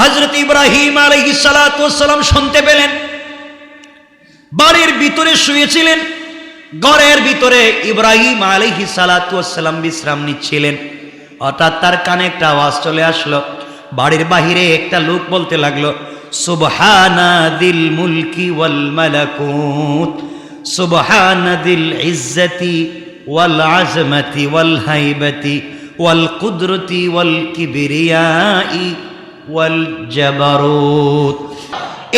হজরত ইব্রাহিম আলহিসালাম শুনতে পেলেন। বাড়ির ভিতরে শুয়েছিলেন, ঘরের ভিতরে ইব্রাহিম আলহি সালাতাম বিশ্রাম নিচ্ছিলেন। হঠাৎ তার কানে একটা আওয়াজ চলে আসলো, বাড়ির বাহিরে একটা লোক বলতে লাগল, সুবহানা দিল মুলকি ওয়াল মালাকুত, সুবহানা দিল ইজ্জতি ওয়াল আজমতি ওয়াল হাইবতি ওয়াল কুদরতি ওয়াল কিবরিয়াই। ওয়াল জাবারুত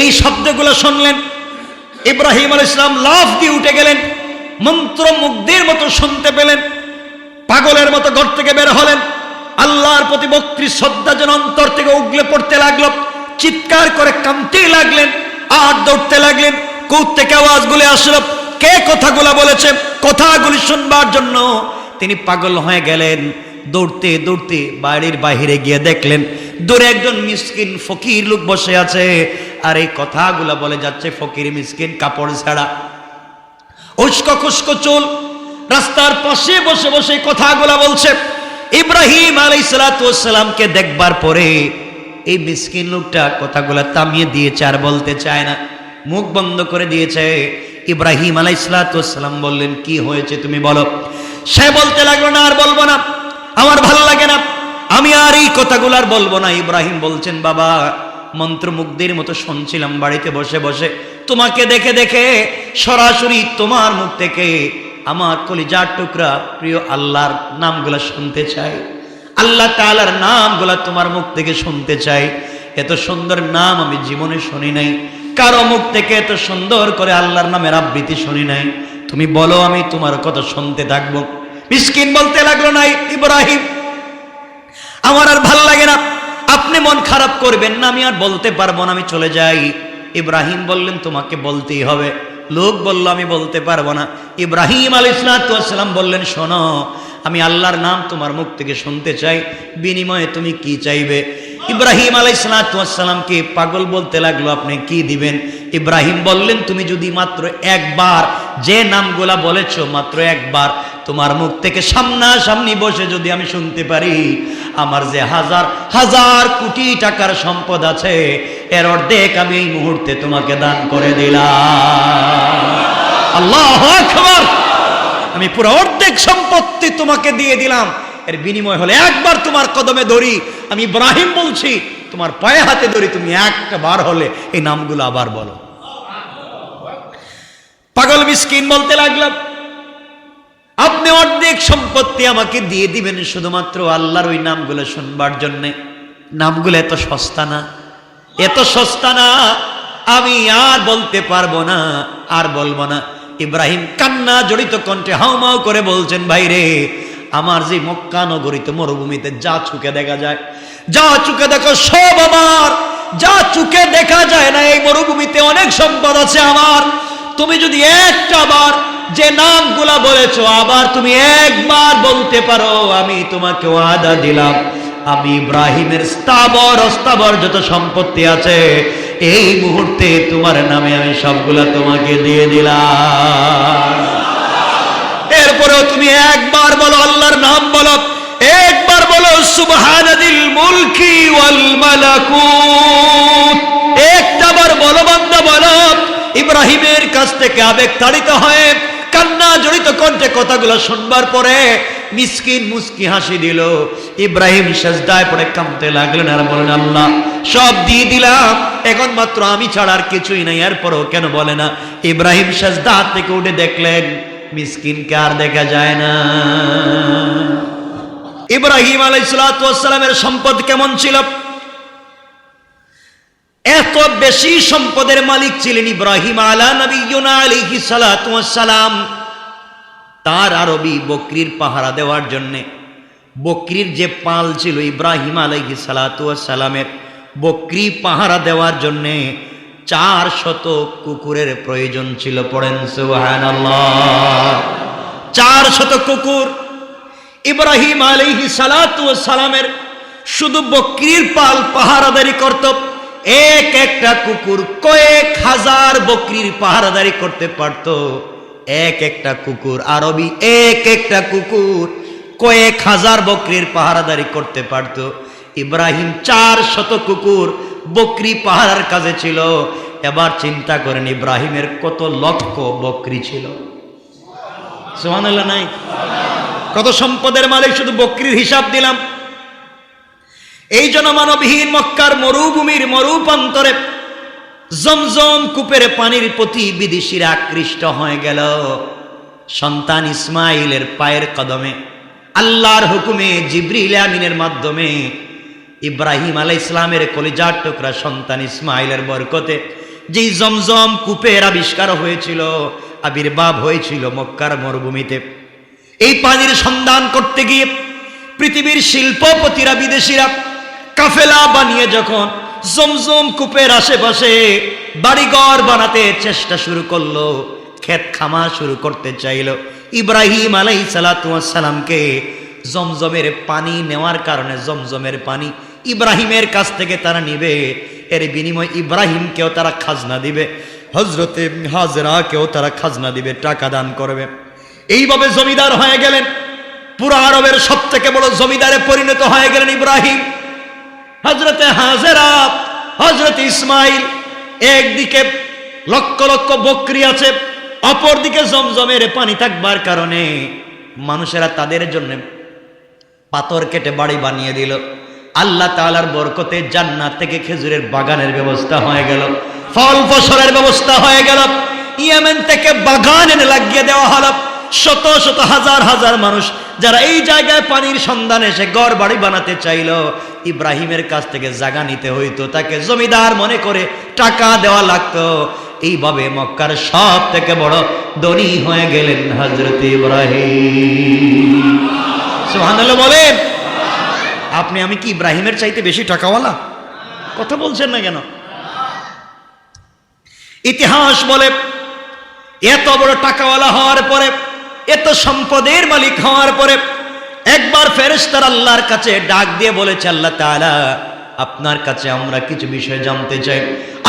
এই শব্দগুলো শুনলেন, ইব্রাহিম আল ইসলাম লাফ দিয়ে উঠে গেলেন, মন্ত্রমুগ্ধের মতো শুনতে পেলেন, পাগলের মতো ঘর থেকে বের হলেন। আল্লাহর প্রতি বক্রি শ্রদ্ধা যেন অন্তর থেকে উগলে পড়তে লাগল, চিৎকার করে কামতেই লাগলেন আর দৌড়তে লাগলেন, কৌত থেকে আওয়াজগুলি আসলো, কে কথাগুলা বলেছে, কথাগুলি শুনবার জন্য তিনি পাগল হয়ে গেলেন। দৌড়তে দৌড়তে বাড়ির বাহিরে গিয়ে দেখলেন, দূরে একজন মিসকিন ফকির লোক বসে আছে। আর এই কথাগুলা বলে যাচ্ছে ফকির মিসকিন কাপড় ছাড়া। উস্কো খুস্কো চুল, রাস্তার পাশে বসে বসে কথাগুলা বলছে। ইব্রাহিম আলাই সালাতামকে দেখবার পরে এই মিসকিন লোকটা কথাগুলা থামিয়ে দিয়েছে আর বলতে চায় না। মুখ বন্ধ করে দিয়েছে। ইব্রাহিম আলাই সালাতাম বললেন, কি হয়েছে তুমি বলো? সে বলতে লাগল, না, আর বলব না। আমার ভালো লাগে না। আমি আর এই কথাগুলো আর বলব না। ইব্রাহিম বলছেন, বাবা, মন্ত্রমুগ্ধের মতো শুনছিলাম বাড়িতে বসে বসে। তোমাকে দেখে দেখে সরাসরি তোমার মুখ থেকে আমার কলিজার টুকরা প্রিয় আল্লাহর নামগুলা শুনতে চাই। আল্লাহ তালার নামগুলা তোমার মুখ থেকে শুনতে চাই। এত সুন্দর নাম আমি জীবনে শুনি নাই। কারও মুখ থেকে এত সুন্দর করে আল্লাহর নামের আবৃত্তি শুনি নাই। তুমি বলো, আমি তোমার কথা শুনতে থাকব। মিসকিন বলতে লাগল নাই, ইব্রাহিম, আমার আর ভালো লাগে না। আপনি মন খারাপ করবেন না, আমি আর বলতে পারব না, আমি চলে যাই। ইব্রাহিম বললেন, তোমাকে বলতেই হবে। লোক বলল, আমি বলতে পারব না। ইব্রাহিম আল ইসলাতাম বললেন, শোনো, আমি আল্লাহর নাম তোমার মুখ থেকে শুনতে চাই, বিনিময়ে তুমি কি চাইবে? ইব্রাহিম আলাই সালাতামকে পাগল বলতে লাগল, আপনি কি দিবেন? ইব্রাহিম বললেন, তুমি যদি মাত্র একবার যে নামগুলা বলেছ, মাত্র একবার তোমার মুখ থেকে সামনাসামনি বসে যদি আমি শুনতে পারি, আমার যে হাজার হাজার কোটি টাকার সম্পদ আছে, এর অর্ধেক আমি এই মুহূর্তে তোমাকে দান করে দিলাম। আল্লাহ আকবার! আমি পুরো অর্ধেক সম্পত্তি তোমাকে দিয়ে দিলাম। এর বিনিময় হলে একবার তোমার কদমে ধরি। আমি ইব্রাহিম বলছি, তোমার পায়ে হাতে ধরি, তুমি একটা বার হলে এই নামগুলো আবার বলো। পাগল মিসকিন বলতে লাগলাম। আপনি অর্ধেক সম্পত্তি আমাকে দিয়ে দিবেন শুধুমাত্র আল্লাহর ওই নামগুলো শুনবার জন্য। নামগুলো এত সস্তা না। এত সস্তা না, আমি আর বলতে পারব না, আর বলব না। ইব্রাহিম কান্না জড়িত কণ্ঠে হাউমাউ করে বলছেন ভাইরে আমার যে মক্কা নগরীত মরুভূমিতে যা চুকে দেখা যায়, যা চুকে দেখো সব আমার। যা চুকে দেখা যায় না, এই মরুভূমিতে অনেক সম্পদ আছে আমার। তুমি যদি একটা বার যে নামগুলা বলেছ, আবার তুমি একবার বলতে পারো, আমি তোমাকে ওয়াদা দিলাম। আমি ইব্রাহিমের স্থাবর, অস্থাবর যত সম্পত্তি আছে, এই মুহূর্তে তোমার নামে আমি সবগুলা তোমাকে দিয়ে দিলাম। এরপরেও তুমি একবার বলো, আল্লাহর নাম বলো, একবার বলো, সুবহানাদিল মুলকি ওয়াল মালাকুত। একটাবার বলো বান্দা, বলো, ইব্রাহিমের কাছ থেকে আবেগ তাড়িত হয়ে। কান্না জড়িত কণ্ঠে কথাগুলো শুনবার পরে মিসকিন মুস্কি হাসি দিল। ইব্রাহিম সাজদায় পড়ে কামতে লাগলেন আর বলেন, আল্লাহ, সব দিয়ে দিলাম। এখন মাত্র আমি ছাড়া আর কিছুই নাই। এরপরও কেন বলে না? ইব্রাহিম সাজদা হাত থেকে উঠে দেখলেন, মিসকিনকে আর দেখা যায় না। ইব্রাহিম আলাইসালামের সম্পদ কেমন ছিল? এত বেশি সম্পদের মালিক ছিলেন ইব্রাহিম আলা নবীনা আলিহি সালাম তার আরবি বকরির পাহারা দেওয়ার জন্য। বকরির যে পাল ছিল ইব্রাহিম আলাইহি সালামের বকরি পাহারা দেওয়ার জন্য চার শত কুকুরের প্রয়োজন ছিল, পড়েন চার শত কুকুর। ইব্রাহিম আলাইহি সালামের শুধু বকরির পাল পাহারাদারি করত এক একটা কুকুর কয়েক হাজার বকরির পাহারাদারি করতে পারত। এক একটা কুকুর আরবি, এক একটা কুকুর কয়েক হাজার বকরির পাহারাদারি করতে পারত। ইব্রাহিম চার শত কুকুর বকরি পাহারার কাজে ছিল। এবার চিন্তা করেন, ইব্রাহিমের কত লক্ষ বকরি ছিল। নাই? কত সম্পদের মালিক শুধু বকরির হিসাব দিলাম। এই জনমানবহীন মক্কার মরুভূমির মরুপান্তরে জমজম কূপের পানির প্রতি বিদেশিরা আকৃষ্ট হয়ে গেল। সন্তান ইসমাইলের পায়ের কদমে, আল্লাহর হুকুমে, জিব্রিল আমিনের মাধ্যমে, ইব্রাহিম আলাই ইসলামের কলিজার টুকরা সন্তান ইসমাইলের বরকতে যেই জমজম কূপের আবিষ্কার হয়েছিল, আবির্ভাব হয়েছিল মক্কার মরুভূমিতে। এই পানির সন্ধান করতে গিয়ে পৃথিবীর শিল্পপতিরা, বিদেশিরা কাফেলা বানিয়ে যখন জমজম কূপের আশেপাশে বাড়িঘর বানাতে চেষ্টা শুরু করল, ক্ষেত খামা শুরু করতে চাইলো, ইব্রাহিম আলাই সালাতামকে জমজমের পানি নেওয়ার কারণে জমজমের পানি ইব্রাহিমের কাছ থেকে তারা নিবে। এর বিনিময় ইব্রাহিমকেও তারা খাজনা দিবে হজরতে হাজরাকেও তারা খাজনা দিবে, টাকা দান করবে। এইভাবে জমিদার হয়ে গেলেন। পুরো আরবের সব থেকে বড় জমিদারে পরিণত হয়ে গেলেন ইব্রাহিম। হজরতে হাজেরা হজরত ইসমাইল, একদিকে লক্ষ লক্ষ বকরি আছে, অপরদিকে জমজমের পানি থাকবার কারণে মানুষেরা তাদের জন্য পাথর কেটে বাড়ি বানিয়ে দিল। আল্লাহ তাআলার বরকতে জান্নাত থেকে খেজুরের বাগানের ব্যবস্থা হয়ে গেল, ফল ফসলের ব্যবস্থা হয়ে গেল, ইয়েমেন থেকে বাগান লাগিয়ে দেওয়া হলো। শত শত হাজার হাজার মানুষ যারা এই জায়গায় পানির সন্ধানে এসে ঘর বাড়ি বানাতে চাইল, ইব্রাহিমের কাছ থেকে জায়গা নিতে হইতো, তাকে জমিদার মনে করে টাকা দেওয়া লাগতো। এইভাবে মক্কার সব থেকে বড় দনি হয়ে গেলেন হজরত ইব্রাহিম। বলেন, আপনি আমি কি ইব্রাহিমের চাইতে বেশি টাকাওয়ালা? কথা বলছেন না কেন? ইতিহাস বলে, এত বড় টাকাওয়ালা হওয়ার পরে এত সম্পদের মালিক হওয়ার পরে একবার ফেরেশতার আল্লাহর কাছে ডাক দিয়ে বলেছে, আল্লাহ তাআলা, আপনার কাছে আমরা কিছু বিষয় জানতে চাই।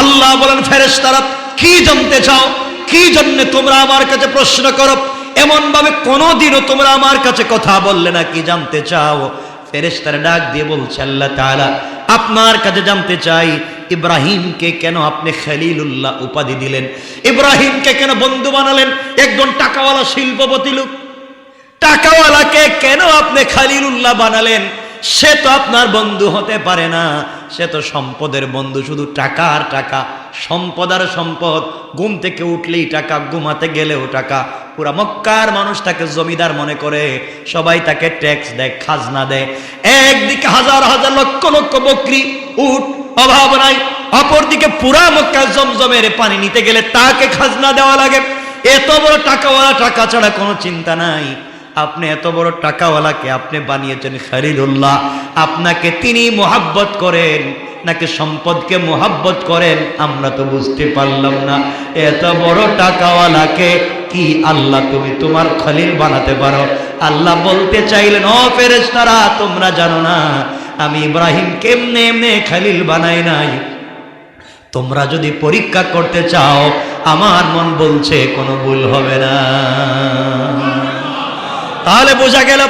আল্লাহ বলেন, ফেরেশতারা, কি জানতে চাও? কি জন্য তোমরা আমার কাছে প্রশ্ন করো? এমন ভাবে কোনোদিনও তোমরা আমার কাছে কথা বললে না, কি জানতে চাও? ফেরেশতার ডাক দিয়ে বলছে, আল্লাহ তালা আপনার কাছে জানতে চাই ইব্রাহিমকে কেন আপনি খালিলুল্লাহ উপাধি দিলেন? ইব্রাহিমকে কেন বন্ধু বানালেন? একজন টাকাওয়ালা শিল্পপতি লোক। টাকাওয়ালাকে কেন আপনি খালিলুল্লাহ বানালেন? সে তো আপনার বন্ধু হতে পারে না। সে তো সম্পদের বন্ধু, শুধু টাকা আর টাকা। সম্পদ আর সম্পদ, ঘুম থেকে উঠলেই টাকা, ঘুমাতে গেলেও টাকা। পুরা মক্কার মানুষ তাকে জমিদার মনে করে। সবাই তাকে ট্যাক্স দেয়, খাজনা দেয়। একদিকে হাজার হাজার লক্ষ লক্ষ বকরি উঠ অভাব নাই। অপরদিকে পুরা মক্কা জমজমের পানি নিতে গেলে তাকে খাজনা দেওয়া লাগে। এত বড় টাকাওয়ালা টাকা ছাড়া কোনো চিন্তা নাই। আপনি এত বড় টাকাওয়ালাকে আপনি বানিয়েছেন খালিলুল্লাহ। আপনাকে তিনি মোহাব্বত করেন, নাকি সম্পদকে মোহাব্বত করেন, আমরা তো বুঝতে পারলাম না। এত বড় টাকাওয়ালাকে কি আল্লাহ তুমি তোমার খলিল বানাতে পারো? আল্লাহ বলতে চাইলেন, ও ফেরেশতারা, তোমরা জানো না আমি ইব্রাহিম কেমনে এমনে খালিল বানাই নাই? তোমরা যদি পরীক্ষা করতে চাও, আমার মন বলছে কোনো ভুল হবে না। তাহলে বোঝা গেল,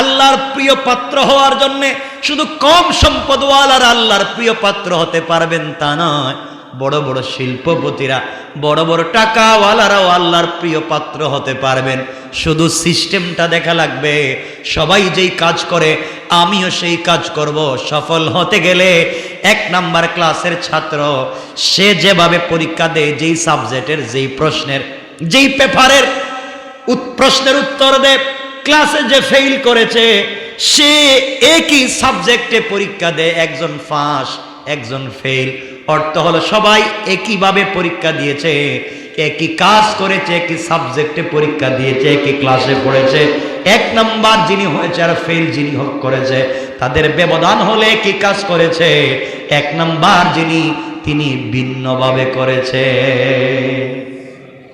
আল্লাহর প্রিয় পাত্র হওয়ার জন্য শুধু কম সম্পদওয়ালার আল্লাহর প্রিয় পাত্র হতে পারবেন তা নয়। বড় বড় শিল্পপতিরা, বড় বড় টাকাওয়ালারাও আল্লাহর প্রিয় পাত্র হতে পারবেন। শুধু সিস্টেমটা দেখা লাগবে। সবাই যেই কাজ করে, আমিও সেই কাজ করব। সফল হতে গেলে এক নাম্বার ক্লাসের ছাত্র, সে যেভাবে পরীক্ষা দেয়, যেই সাবজেক্টের, যেই প্রশ্নের, যেই পেপারের প্রশ্নের উত্তর দেয়, ক্লাসে যে ফেল করেছে, সে একই সাবজেক্টে পরীক্ষা দেয়। একজন ফাঁস, একজন ফেল অর্থ হলো সবাই একইভাবে পরীক্ষা দিয়েছে একই কাজ করেছে একই সাবজেক্টে পরীক্ষা দিয়েছে একই ক্লাসে পড়েছে। এক নাম্বার যিনি হয়েছে আর ফেল যিনি হোক করেছে, তাদের ব্যবধান হলে একই কাজ করেছে? এক নাম্বার যিনি, তিনি ভিন্নভাবে করেছে।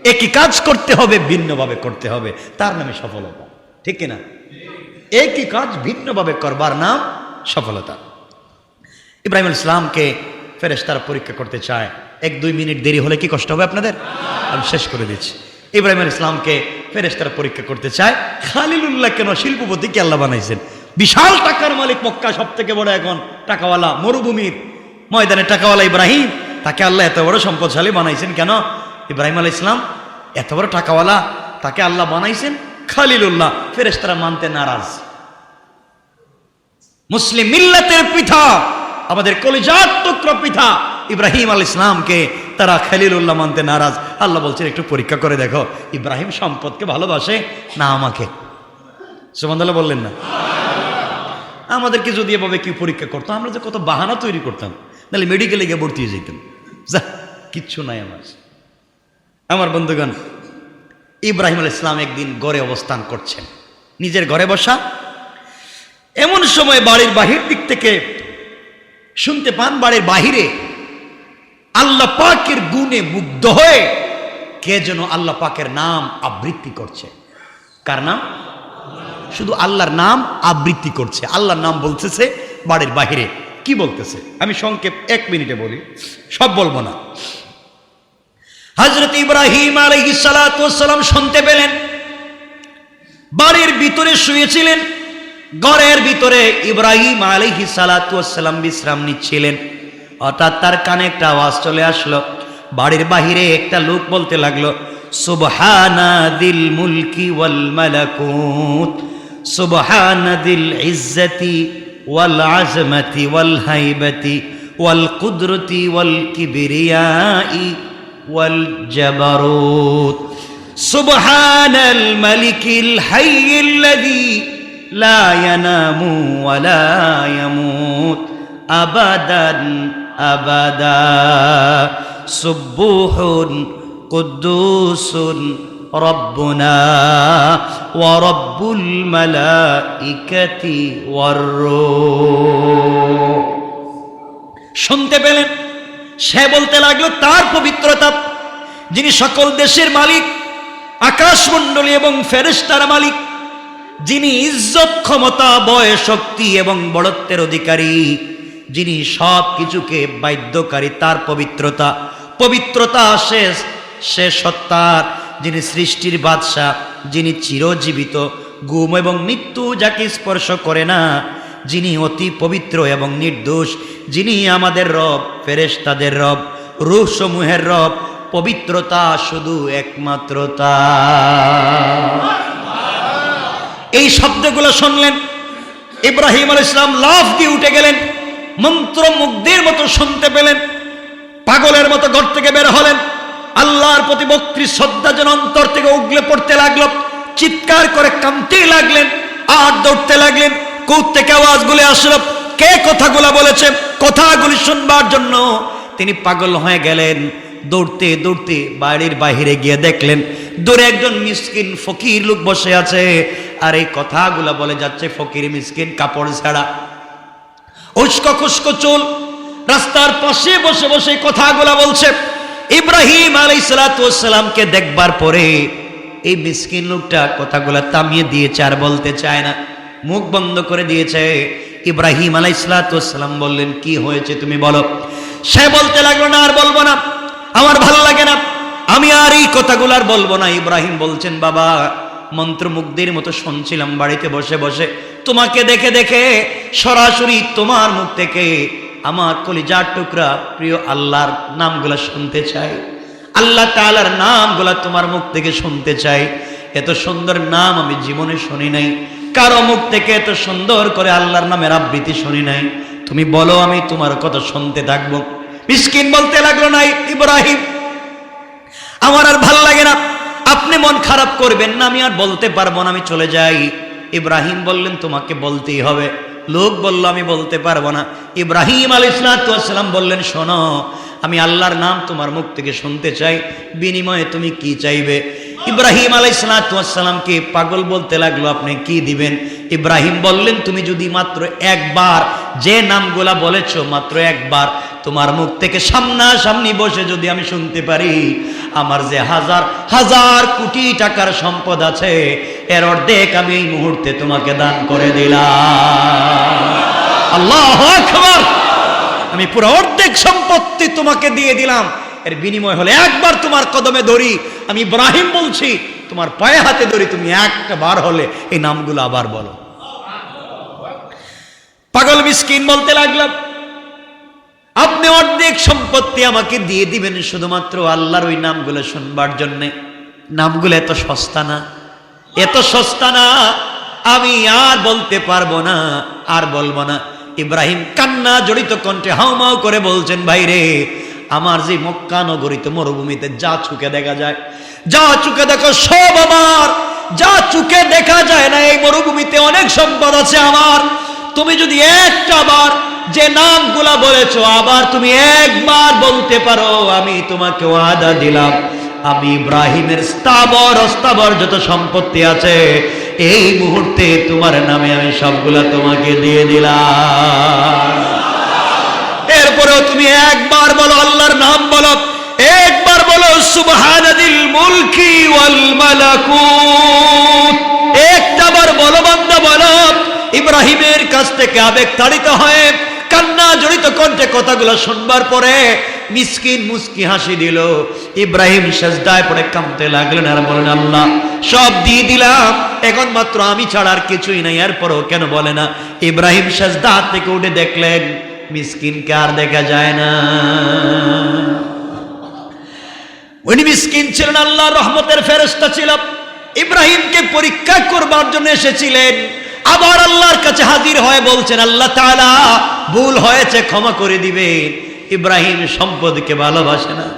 একই কাজ করতে হবে, ভিন্নভাবে করতে হবে। তার নামে সফলতা। ঠিক কিনা? একই কাজ ভিন্নভাবে করবার নাম সফলতা। ইব্রাহিম আল ফেরেশতারা পরীক্ষা করতে চায়। এক, দুই মিনিট দেরি হলে কি কষ্ট হবে আপনাদের? আমি শেষ করে দিচ্ছি। ইব্রাহিম ইসলামকে ফেরেশতারা পরীক্ষা করতে চায়। খালিলুল্লাহ কেন শিল্পপতিকে আল্লাহ বানাইছেন? বিশাল টাকার মালিক মক্কা সব থেকে বড় এখন টাকাওয়ালা, মরুভূমির ময়দানে টাকাওয়ালা ইব্রাহিম। তাকে আল্লাহ এত বড় সম্পদশালী বানাইছেন কেন? ইব্রাহিম আল ইসলাম এত বড় টাকাওয়ালা, তাকে আল্লাহ বানাইছেন? খালিলুল্লাহ, ফেরেশতারা মানতে নারাজ। মুসলিম মিল্লাতের পিঠা আমাদের কলিজার টুকরো পিঠা ইব্রাহিম আল ইসলামকে তারা খালিলুল্লাহ মানতে নারাজ। আল্লাহ বলছেন, একটু পরীক্ষা করে দেখো, ইব্রাহিম সম্পদকে ভালোবাসে না আমাকে? সুমন্দাল্লাহ বললেন না। আমাদেরকে যদি এভাবে কি পরীক্ষা করতো, আমরা যে কত বাহানা তৈরি করতাম, নাহলে মেডিকেলে গিয়ে ভর্তি হয়ে যেতাম। যা, কিচ্ছু নাই আমার। আমার বন্ধুগণ, ইব্রাহিম আল ইসলাম একদিন গড়ে অবস্থান করছেন। নিজের ঘরে বসা, এমন সময় বাড়ির বাহির দিক থেকে শুনতে পান বাড়ির বাহিরে। আল্লাহ পাকের গুণে মুগ্ধ হয়ে কে যেন আল্লাহ পাকের নাম আবৃত্তি করছে। কার নাম? শুধু আল্লাহর নাম আবৃত্তি করছে। আল্লাহর নাম বলতেছে বাড়ির বাহিরে। কি বলতেছে? আমি সংক্ষেপ এক মিনিটে বলি। সব বলব না। হজরত ইব্রাহিম আলহিসালাম শুনতে পেলেন। বাড়ির ভিতরে শুয়েছিলেন। গড়ের ভিতরে ইব্রাহিম আলিহি সালাতাম বিশ্রাম নিচ্ছিলেন। অর্থাৎ তার কানে একটা আওয়াজ চলে আসলো। বাড়ির বাহিরে একটা লোক বলতে লাগল, সুবহানা দিল মুলকি ওয়াল মালাকুত, সুবহানা দিল ইজ্জতি ওয়াল আজমতি ওয়াল হাইবতি ওয়াল কুদরতি ওয়াল কিবরিয়াই ওয়াল জাবারুত, সুবহানাল মালিকিল হাইয়িল্লাযী لا ينام ولا يموت أبدا أبدا سبوح قدوس ربنا ورب الملائكة والروح শুনতে পেলেন সে বলতে লাগলো তার পবিত্রতা যিনি সকল দেশের মালিক আকাশমণ্ডলী এবং ফেরেস্তার মালিক যিনি ইজ্জত ক্ষমতা, বয় শক্তি এবং বড়ত্বের অধিকারী, যিনি সব কিছুকে বাধ্যকারী, তার পবিত্রতা পবিত্রতা শেষ সে সত্তার যিনি সৃষ্টির বাদশাহ, যিনি চিরজীবিত, গুম এবং মৃত্যু যাকে স্পর্শ করে না, যিনি অতি পবিত্র এবং নির্দোষ, যিনি আমাদের রব, ফেরেশতাদের রব রূহ সমূহের রব, পবিত্রতা শুধু একমাত্রতা শব্দগুলো শুনলেন। ইব্রাহিম আল ইসলাম লাফ দিয়ে উঠে গেলেন, মন্ত্রমুগ্ধের মতো শুনতে পেলেন, পাগলের মতো ঘর থেকে বের হলেন। আল্লাহর প্রতি বক্তৃ শ্রদ্ধা যেন অন্তর থেকে উগলে পড়তে লাগল, চিৎকার করে কাঁদতে লাগলেন, আর দৌড়তে লাগলেন। কৌত থেকে আওয়াজগুলি আসলো, কে কথাগুলো বলেছে, কথাগুলি শুনবার জন্য তিনি পাগল হয়ে গেলেন। দৌড়তে দৌড়তে বাড়ির বাহিরে গিয়ে দেখলেন, দূরে একজন মিসকিন ফকির লোক বসে আছে। আর এই কথাগুলো বলে যাচ্ছে ফকির মিসকিন কাপড় ছাড়া উস্কো খুস্কো চুল, রাস্তার পাশে বসে বসে কথাগুলো বলছে। ইব্রাহিম আলাইসালামকে দেখবার পরে এই মিসকিন লোকটা কথাগুলো থামিয়ে দিয়েছে আর বলতে চায় না। মুখ বন্ধ করে দিয়েছে। ইব্রাহিম আলাইসালাম বললেন, কি হয়েছে তুমি বলো? সে বলতে লাগল, না, আর বলব না। আমার ভালো লাগে না। আমি আর এই কথাগুলো আর বলব না। ইব্রাহিম বলছেন, বাবা, মন্ত্রমুগ্ধের মতো শুনছিলাম বাড়িতে বসে বসে। তোমাকে দেখে দেখে সরাসরি তোমার মুখ থেকে আমার কলিজার টুকরা প্রিয় আল্লাহর নামগুলা শুনতে চাই। আল্লাহ তালার নামগুলা তোমার মুখ থেকে শুনতে চাই। এত সুন্দর নাম আমি জীবনে শুনি নাই। কারও মুখ থেকে এত সুন্দর করে আল্লাহর নামের আবৃত্তি শুনি নাই। তুমি বলো, আমি তোমার কথা শুনতে থাকব। মিসকিন বলতে লাগল নাই, ইব্রাহিম, আমার আর ভালো লাগে না। আপনি মন খারাপ করবেন না, আমি আর বলতে পারব না, আমি চলে যাই। ইব্রাহিম বললেন, তোমাকে বলতেই হবে। লোক বলল, আমি বলতে পারব না। ইব্রাহিম আল ইসলাতাম বললেন, শোনো, আমি আল্লাহর নাম তোমার মুখ থেকে শুনতে চাই, বিনিময়ে তুমি কি চাইবে? ইব্রাহিম আলাই সালাতামকে পাগল বলতে লাগল, আপনি কি দিবেন? ইব্রাহিম বললেন, তুমি যদি মাত্র একবার যে নামগুলা বলেছ, মাত্র একবার তোমার মুখ থেকে সামনাসামনি বসে যদি আমি শুনতে পারি, আমার যে হাজার হাজার কোটি টাকার সম্পদ আছে, এর অর্ধেক আমি এই মুহূর্তে তোমাকে দান করে দিলাম। আল্লাহ আকবার! আমি পুরো অর্ধেক সম্পত্তি তোমাকে দিয়ে দিলাম। এর বিনিময় হলে একবার তোমার কদমে ধরি। আমি ইব্রাহিম বলছি, তোমার পায়ে হাতে ধরি, তুমি একটা বার হলে এই নামগুলো আবার বলো। পাগল মিসকিন বলতে লাগলাম। আপনি অর্ধেক সম্পত্তি আমাকে দিয়ে দিবেন শুধুমাত্র আল্লাহর ওই নামগুলো শুনবার জন্যে। নামগুলো এত সস্তা না। এত সস্তা না, আমি আর বলতে পারব না, আর বলব না। ইব্রাহিম কান্না জড়িত কণ্ঠে হাউমাউ করে বলছেন ভাইরে আমার যে মক্কা নগরীতে মরুভূমিতে যা চুকে দেখা যায়, যা চুকে দেখো সব আমার। যা চুকে দেখা যায় না, এই মরুভূমিতে অনেক সম্পদ আছে আমার। তুমি যদি একটা বার যে নামগুলা বলেছ, আবার তুমি একবার বলতে পারো, আমি তোমাকে ওয়াদা দিলাম। আমি ইব্রাহিমের স্থাবর, অস্থাবর যত সম্পত্তি আছে, এই মুহূর্তে তোমার নামে আমি সবগুলা তোমাকে দিয়ে দিলাম। এরপরেও তুমি একবার বলো, আল্লাহর নাম বলো, একবার বলো, সুবহানাদিল মুলকি ওয়াল মালাকুত। একটাবার বলো বান্দা, বলো, ইব্রাহিমের কাছ থেকে আবেগ তাড়িত হয়ে। কান্না জড়িত কণ্ঠে কথাগুলো শুনবার পরে মিসকিন মুস্কি হাসি দিল। ইব্রাহিম সেজদায় পড়ে কামতে লাগলেন আর বলেন আল্লাহ, সব দিয়ে দিলাম। এখন মাত্র আমি ছাড়া আর কিছুই নাই। এরপরও কেন বলে না? ইব্রাহিম সেজদা থেকে উঠে দেখলেন, মিসকিনকে আর দেখা যায় না। উনি মিসকিন ছিলেন আল্লাহ রহমতের ফেরস্তা ছিল ইব্রাহিমকে পরীক্ষা করবার জন্য এসেছিলেন। আবার আল্লাহর কাছে হাজির হয়ে বলছেন, আল্লাহ তাআলা ভুল হয়েছে, ক্ষমা করে দিবেন। ইব্রাহিম সম্পদকে ভালোবাসে না।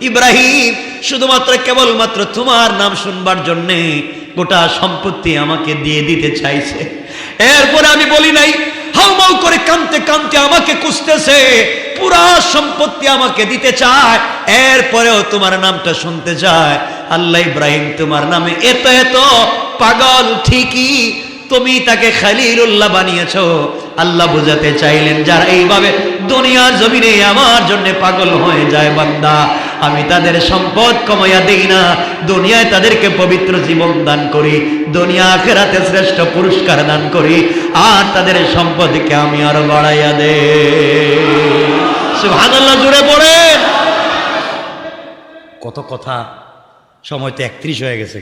ইব্রাহিম শুধুমাত্র কেবলমাত্র তোমার নাম শুনবার জন্যে গোটা সম্পত্তি আমাকে দিয়ে দিতে চাইছে। এরপরে আমি বলি নাই হাউমাউ করে কানতে কানতে আমাকে কুসতেছে পুরা সম্পত্তি আমাকে দিতে চায়। এরপরেও তোমার নামটা শুনতে চায়। আল্লাহ ইব্রাহিম, তোমার নামে এত এত পাগল ঠিকই তুমি তাকে খালিলুল্লাহ বানিয়েছো। আল্লাহ বুঝাতে চাইলেন, যারা এইভাবে দুনিয়ার জমিনে আমার জন্য পাগল হয়ে যায় বান্দা, আমি তাদের সম্পদ কমাইয়া দেই না। দুনিয়ায় তাদেরকে পবিত্র জীবন দান করি, দুনিয়া আখেরাতে শ্রেষ্ঠ পুরস্কার দান করি, আর তাদের সম্পদকে আমি আরও বাড়াইয়া দে সুবহানাল্লাহ জুড়ে পড়ে। কত কথা সময় তো একত্রিশ হয়ে গেছে।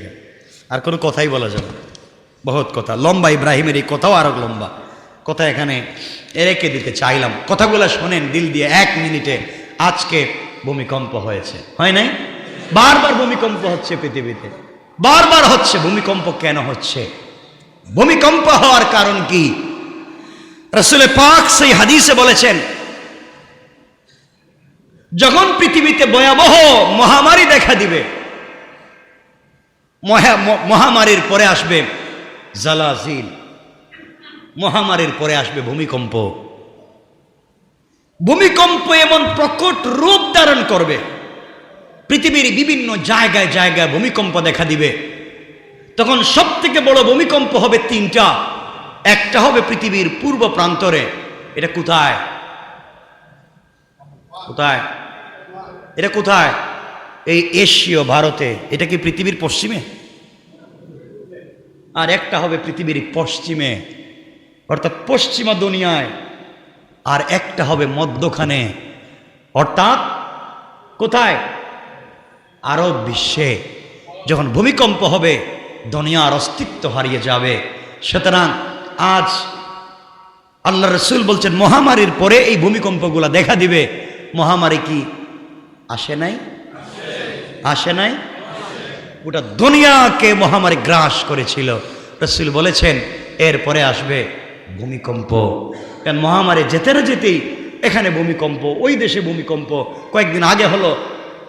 আর কোনো কথাই বলা যাবে না। বহুত কথা। লম্বা ইব্রাহিমের এই কথাও আরও লম্বা। কথা এখানে রেখে দিতে চাইলাম। কথাগুলো শোনেন, দিল দিয়ে এক মিনিটে আজকে ভূমিকম্প হয়েছে। হয় নাই? বারবার ভূমিকম্প হচ্ছে পৃথিবীতে। বারবার হচ্ছে, ভূমিকম্প কেন হচ্ছে? ভূমিকম্প হওয়ার কারণ কি? রসুল পাক সেই হাদিসে বলেছেন, যখন পৃথিবীতে ভয়াবহ মহামারী দেখা দিবে, মহা- মহামারীর পরে আসবে জালাজিল। মহামারীর পরে আসবে ভূমিকম্প। ভূমিকম্প এমন প্রকট রূপ ধারণ করবে। পৃথিবীর বিভিন্ন জায়গায় জায়গায় ভূমিকম্প দেখা দিবে। তখন সব থেকে বড় ভূমিকম্প হবে তিনটা। একটা হবে পৃথিবীর পূর্ব প্রান্তরে। এটা কোথায়? কোথায়? এটা কোথায়? এই এশীয় ভারতে। এটা কি পৃথিবীর পশ্চিমে? আর একটা হবে পৃথিবীর পশ্চিমে, অর্থাৎ পশ্চিমা দুনিয়ায়, আর একটা হবে মধ্যখানে। অর্থাৎ কোথায়? আরব বিশ্বে। যখন ভূমিকম্প হবে, দুনিয়ার অস্তিত্ব হারিয়ে যাবে। সুতরাং আজ আল্লাহ রসুল বলছেন, মহামারীর পরে এই ভূমিকম্পগুলো দেখা দিবে। মহামারী কি আসে নাই? আসে। নাই? গোটা দুনিয়াকে মহামারী গ্রাস করেছিল। রসুল বলেছেন, এরপরে আসবে ভূমিকম্প। কারণ মহামারী যেতে না যেতেই এখানে ভূমিকম্প, ওই দেশে ভূমিকম্প। কয়েকদিন আগে হলো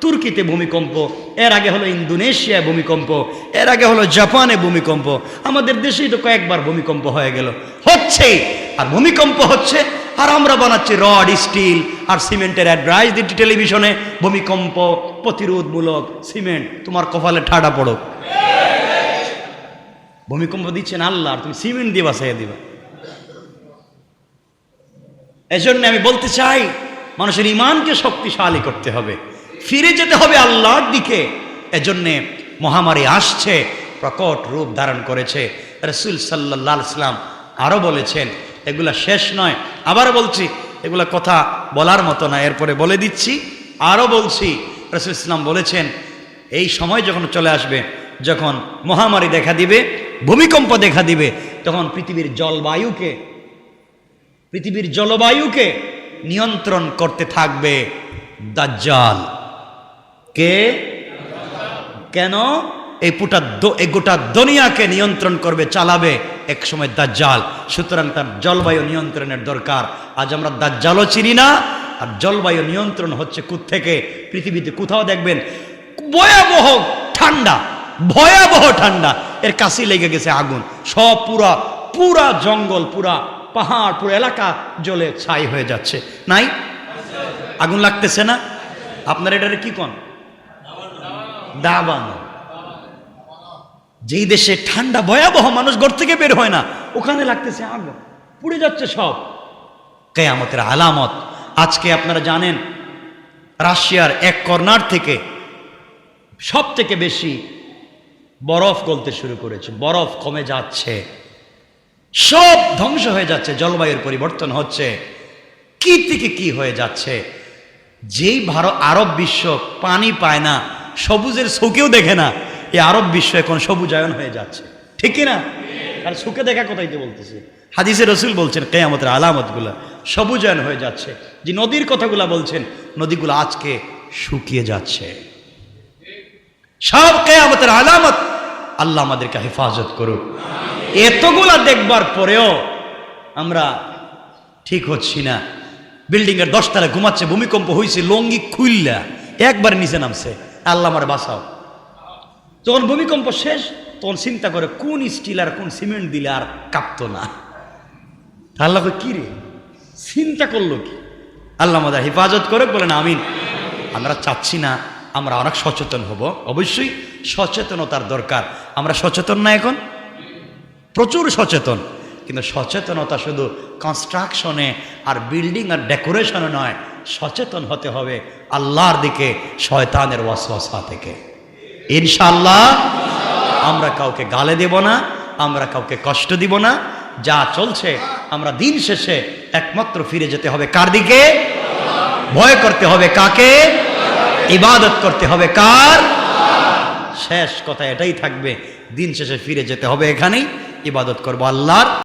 তুর্কিতে ভূমিকম্প, এর আগে হলো ইন্দোনেশিয়ায় ভূমিকম্প, এর আগে হলো জাপানে ভূমিকম্প। আমাদের দেশেই তো কয়েকবার ভূমিকম্প হয়ে গেল। হচ্ছে আর ভূমিকম্প হচ্ছে, আর আমরা বানাচ্ছি রড, স্টিল, আর সিমেন্টের অ্যাডভাইস দিচ্ছি টেলিভিশনে, ভূমিকম্প। প্রতিরোধমূলক সিমেন্ট তোমার কপালে ঠাডা পড়ো ভূমিকম্প দিচ্ছেন আল্লাহ তুমি সিমেন্ট দিয়ে বাসাইয়া দিবা। এজন্য আমি বলতে চাই, মানুষের ইমানকে শক্তিশালী করতে হবে। ফিরে যেতে হবে আল্লাহর দিকে। এজন্যে মহামারী আসছে, প্রকট রূপ ধারণ করেছে। রসুল সাল্লাহ ইসলাম আরও বলেছেন, এগুলা শেষ নয়। আবার বলছি, এগুলা কথা বলার মতো না, এরপরে বলে দিচ্ছি আরও বলছি রসুল ইসলাম বলেছেন, এই সময় যখন চলে আসবে, যখন মহামারী দেখা দিবে, ভূমিকম্প দেখা দিবে, তখন পৃথিবীর জলবায়ুকে পৃথিবীর জলবায়ুকে নিয়ন্ত্রণ করতে থাকবে দাজ্জাল। কে? কেন? এই পুটা এই গোটা দুনিয়াকে নিয়ন্ত্রণ করবে, চালাবে এক সময় দাজ্জাল। সুতরাং তার জলবায়ু নিয়ন্ত্রণের দরকার। আজ আমরা দাজ্জালও চিনি না আর জলবায়ু নিয়ন্ত্রণ হচ্ছে থেকে পৃথিবীতে কোথাও দেখবেন ভয়াবহ ঠান্ডা ভয়াবহ ঠান্ডা। এর কাছেই লেগে গেছে আগুন। সব পুরা পুরা জঙ্গল, পুরা পাহাড়, পুরো এলাকা জলে ছাই হয়ে যাচ্ছে। নাই? আগুন লাগতেছে না? আপনার এটারে কি কন? দাবানো যেই দেশে ঠান্ডা, ভয়াবহ মানুষ ঘর থেকে বের হয় না, ওখানে লাগতেছে আগুন। পুড়ে যাচ্ছে সব। কেয়ামতের আলামত। আজকে আপনারা জানেন, রাশিয়ার এক কর্নার থেকে সব থেকে বেশি বরফ গলতে শুরু করেছে, বরফ কমে যাচ্ছে। সব ধ্বংস হয়ে যাচ্ছে, জলবায়ুর পরিবর্তন হচ্ছে। কি থেকে কি হয়ে যাচ্ছে? যেই ভারত আরব বিশ্ব পানি পায় না, সবুজের চোখেও দেখে না, এই আরব বিশ্ব এখন সবুজায়ন হয়ে যাচ্ছে। ঠিক না? আর সুখে দেখা কোথায় বলতেছে? হাদিসে রসুল বলছেন, কেয়ামতের আলামতগুলো সবুজায়ন হয়ে যাচ্ছে। যে নদীর কথাগুলা বলছেন, নদীগুলো আজকে শুকিয়ে যাচ্ছে। সব কেয়ামতের আলামত আল্লাহ আমাদেরকে হেফাজত করুক। এতগুলা দেখবার পরেও আমরা ঠিক হচ্ছি না। বিল্ডিং এর দশতলা ঘুমাচ্ছে, ভূমিকম্প হয়েছে লঙ্গি খুললা একবার নিচে নামছে। আল্লাহ আমার বাসাও যখন ভূমিকম্প শেষ, তখন চিন্তা করে কোন স্টিল আর কোন সিমেন্ট দিলে আর কাঁপতো না। আল্লাহ কি রে? চিন্তা করল কি? আল্লাহ আমাদের হেফাজত করে বলেন আমিন। আমরা চাচ্ছি না আমরা অনেক সচেতন হব, অবশ্যই সচেতনতার দরকার। আমরা সচেতন না এখন? প্রচুর সচেতন। কিন্তু সচেতনতা শুধু কনস্ট্রাকশনে আর বিল্ডিং আর ডেকোরেশনে নয়, সচেতন হতে হবে আল্লাহর দিকে, শয়তানের ওয়াসওয়াসা থেকে। ইনশাল্লাহ আমরা কাউকে গালে দেব না, আমরা কাউকে কষ্ট দিব না যা চলছে, আমরা দিন শেষে একমাত্র ফিরে যেতে হবে কার দিকে? ভয় করতে হবে কাকে? ইবাদত করতে হবে কার? শেষ কথা এটাই থাকবে, দিন শেষে ফিরে যেতে হবে এখানেই। ইবাদত করব আল্লাহর